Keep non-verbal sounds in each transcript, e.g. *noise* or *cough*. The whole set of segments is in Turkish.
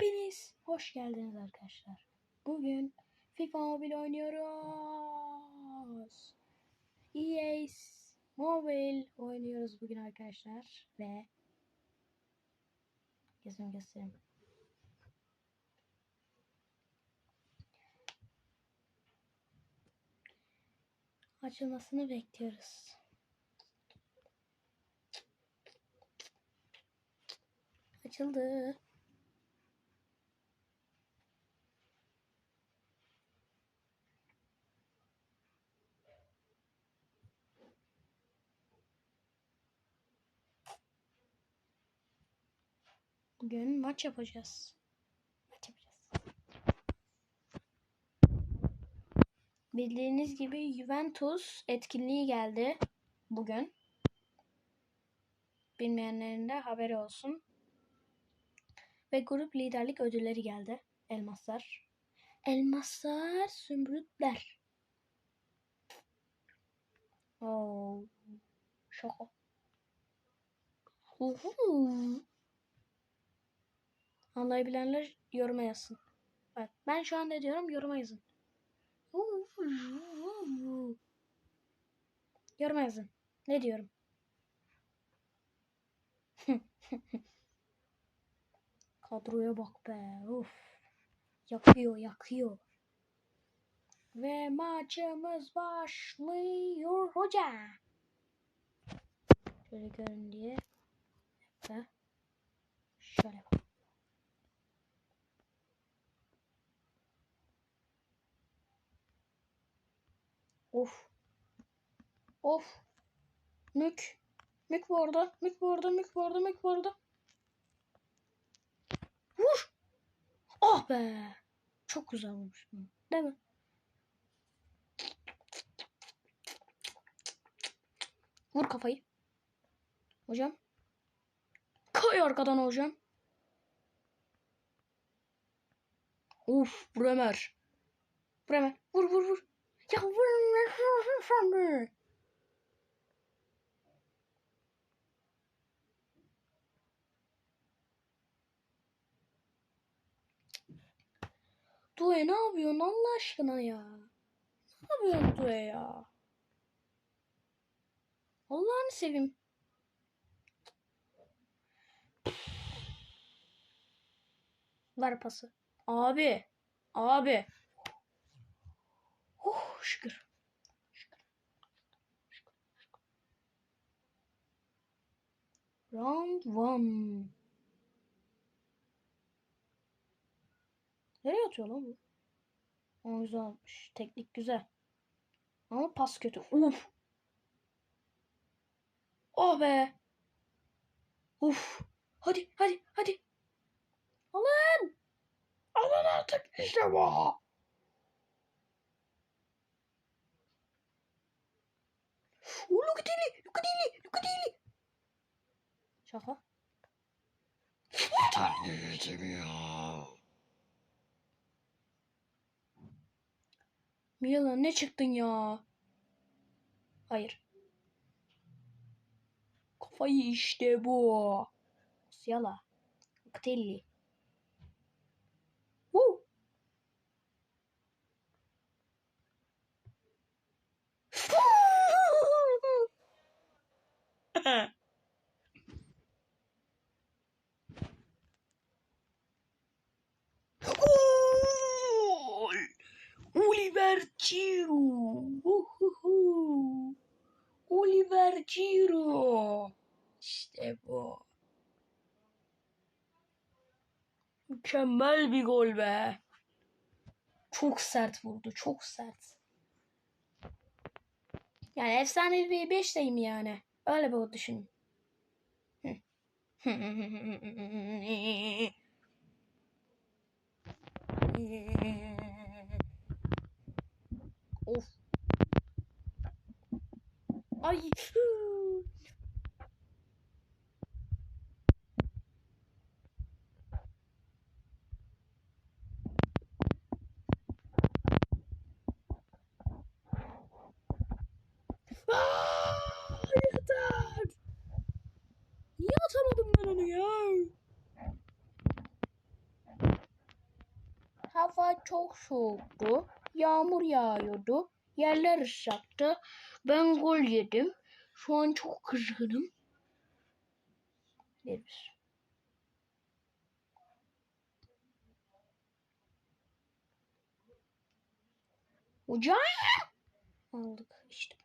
Hepiniz hoş geldiniz arkadaşlar. Bugün FIFA Mobile oynuyoruz. EA Mobile oynuyoruz bugün arkadaşlar ve gözümü göstereyim. Açılmasını bekliyoruz. Açıldı. Bugün maç yapacağız. Maç yapacağız. Bildiğiniz gibi Juventus etkinliği geldi bugün. Bilmeyenlerin de haberi olsun. Ve grup liderlik ödülleri geldi. Elmaslar. Elmaslar, zümrütler. Oo. Şaka. Uhu. Anlayabilenler yoruma yazsın. Bak ben şu an ne diyorum yoruma yazın. Yoruma yazın. Ne diyorum? *laughs* Kadroya bak be. Uf. Yakıyor yakıyor. Ve maçımız başlıyor hoca. Şöyle görün diye. Şöyle bak. Of. Of. Mük. Mük bu arada. Mük bu arada. Mük bu arada. Mük bu arada. Vur. Ah be. Çok güzel olmuş. Değil mi? Vur kafayı. Hocam. Kay arkadan hocam. Uf Bremer. Bremer. Vur vur vur. Ya vur. Due ne yapıyorsun Allah aşkına ya? Ne yapıyorsun Due ya? Allah'ını seveyim. Ver pası. Abi. Abi. Şükür. Round one. Nereye atıyor lan bu? Aa, güzel. Teknik güzel. Ama pas kötü. Uf. Oh be. Uf. Hadi hadi hadi. Alın. Alın artık. İşte bu. Oh, Lukadeli. Lukadeli. Lukadeli. Şaka. Milan ne çıktın ya? Hayır. Kafayı işte bu. Yala. Koktelli. Woo. Gol! Oliver. Uhuhu. Oliver Giroud. İşte bu. Mükemmel bir gol be. Çok sert vurdu. Çok sert. Yani efsane bir 5'teyim yani. Öyle bir düşünün. of. Ay. Aa, yeter. Niye atamadım ben onu ya? Hava çok soğuktu. Yağmur yağıyordu. Yerler ıslaktı. Ben gol yedim. Şu an çok kızgınım. Deriz. Hocam. Aldık işte.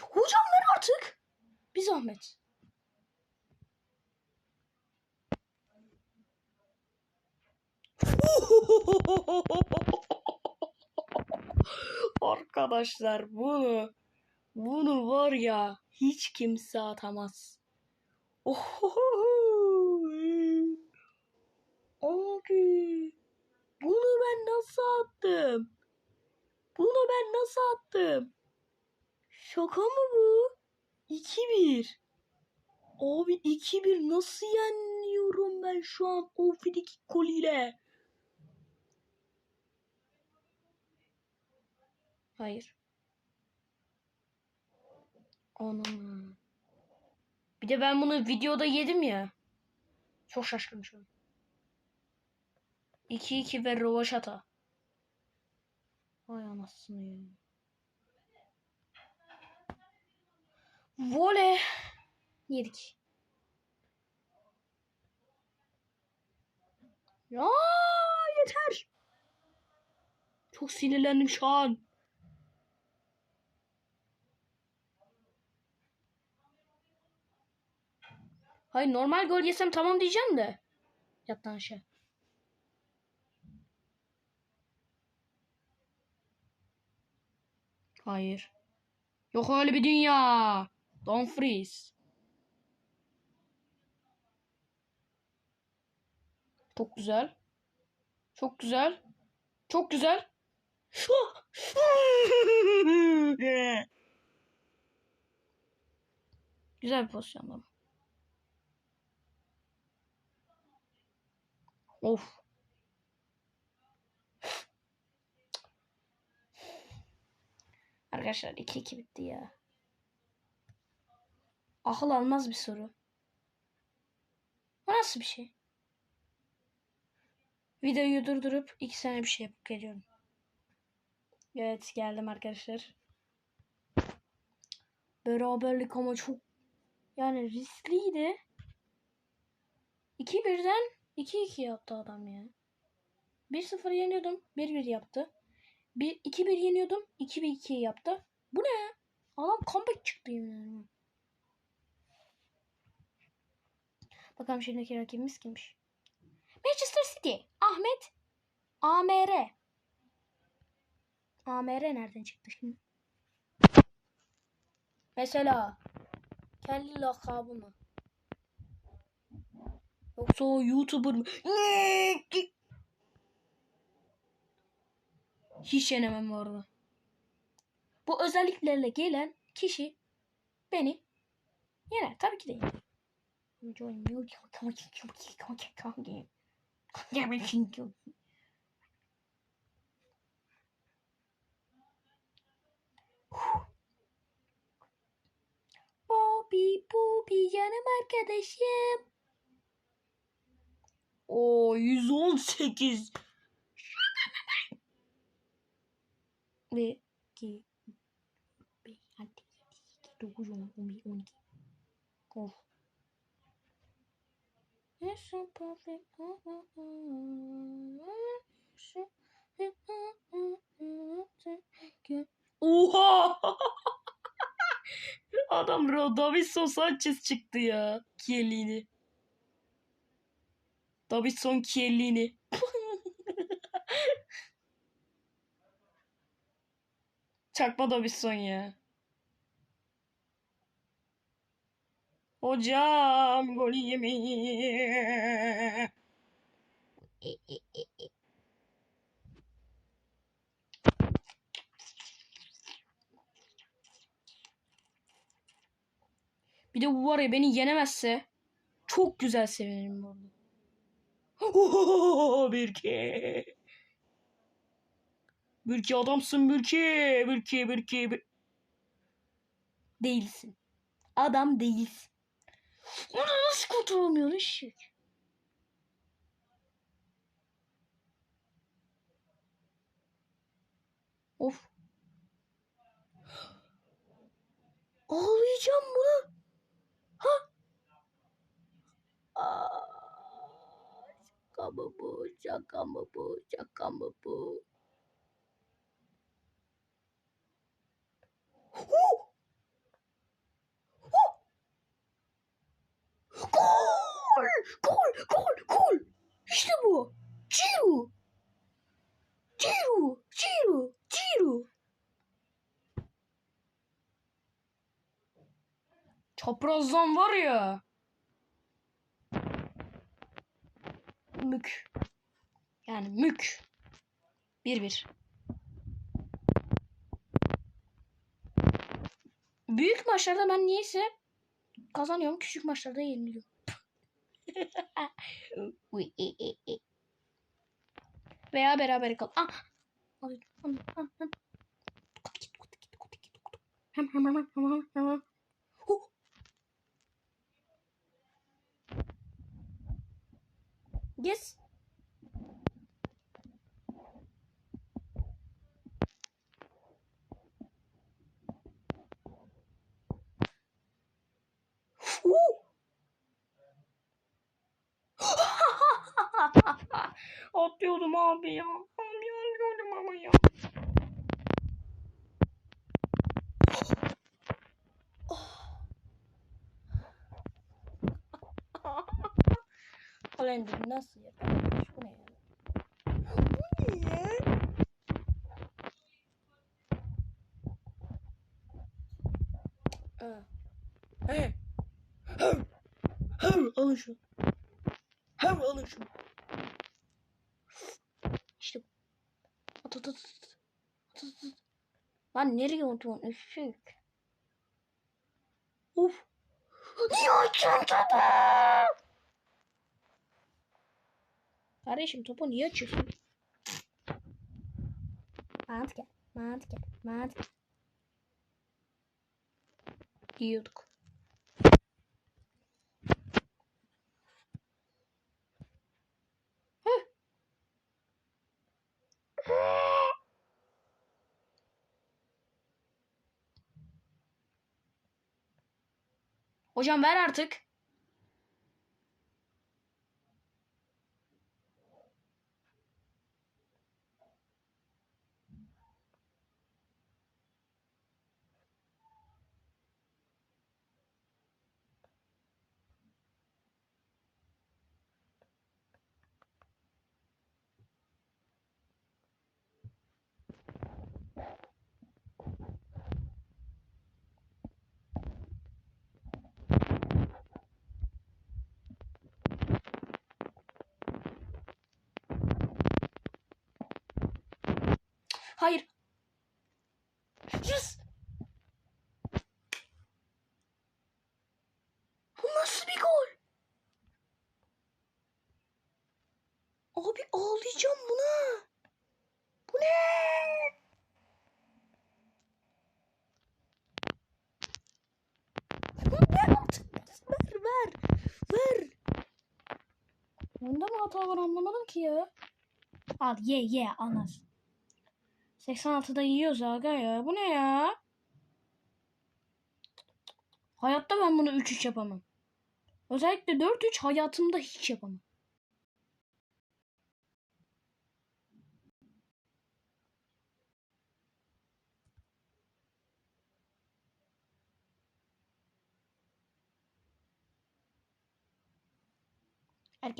Hocam ver artık. Bir zahmet. *laughs* Arkadaşlar bunu bunu var ya hiç kimse atamaz. *laughs* Abi bunu ben nasıl attım? Bunu ben nasıl attım? Şaka mı bu? 2-1. Abi 2-1 nasıl yeniyorum ben şu an o frikik golüyle? Hayır. Anam. Bir de ben bunu videoda yedim ya. Çok şaşkınım şu an. 2-2 ve Rovaşata. Vay anasını ya. Voley. Yedik. Ya yeter. Çok sinirlendim şu an. Hayır normal gol yesem tamam diyeceğim de. Yattan aşağı. Hayır. Yok öyle bir dünya. Don't freeze. Çok güzel. Çok güzel. Çok güzel. *laughs* güzel bir pozisyonda. Of. Arkadaşlar 2-2 bitti ya. Akıl almaz bir soru. Bu nasıl bir şey? Videoyu durdurup iki sene bir şey yapıp geliyorum. Evet geldim arkadaşlar. Beraberlik ama çok yani riskliydi. 2-1'den 2-2 yaptı adam ya. 1-0 yeniyordum. 1-1 yaptı. 1 2-1 yeniyordum. 2-2 yaptı. Bu ne? Adam comeback çıktı ederim. Bakalım şimdiki rakibimiz kimmiş? Manchester City. Ahmet. AMR. AMR nereden çıktı şimdi? Mesela kendi lakabı mı? Yoksa o YouTuber mı? Hiç yenemem bu arada. Bu özelliklerle gelen kişi beni yener. Tabii ki de yener. Bobby, Bobby canım arkadaşım. O 118. Ve 2 5 6 7 8 9 10 11 12 Of. Oha! *laughs* Adam Davidson Sanchez çıktı ya. Chiellini. Davidson Chiellini. Çakma Davidson ya. Hocam gol yemeği. Bir de bu var ya beni yenemezse çok güzel sevinirim bu arada. Birki. Birki adamsın Birki. Birki, Birki, Bir- Değilsin. Adam değilsin. Onu nasıl olmuyor eşek? Of. Ağlayacağım buna. Ha? Aa, şaka mı bu? Şaka mı bu? Şaka mı bu? Gol! Gol! Gol! Gol! İşte bu. Ciro. Ciro. Ciro. Ciro. Çaprazdan var ya. Mük. Yani mük. Bir bir. Büyük maçlarda ben niyeyse kazanıyorum. Küçük maçlarda yeniliyorum. *laughs* E, e, e. Veya beraber kal. Ah. Kutu. Hem hem hem hem hem hem hem. Yes. Kalender nasıl yapıyormuş? Bu ne ya? Bu ne? Aa. He. Hem. Hem alın şunu. Hem alın şunu. İşte at at at at. At, at, at. Lan nereye oturuyorsun eşek? Of. Niye açıyorsun topu? Kardeşim topu niye açıyorsun? Mantı gel. Mantı gel. Mantı gel. Yiyorduk. Heh. Hocam ver artık. Hayır. Yes. Bu nasıl bir gol? Abi ağlayacağım buna. Bu ne? Ver artık. Ver ver. Ver. Bunda mı hata var anlamadım ki ya. Al ye ye anas. 86'da yiyoruz aga ya. Bu ne ya? Hayatta ben bunu 3-3 yapamam. Özellikle 4-3 hayatımda hiç yapamam.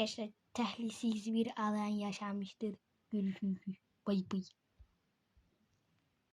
Arkadaşlar tehlisiz bir alan yaşanmıştır. Görüşürüz. Bay bay.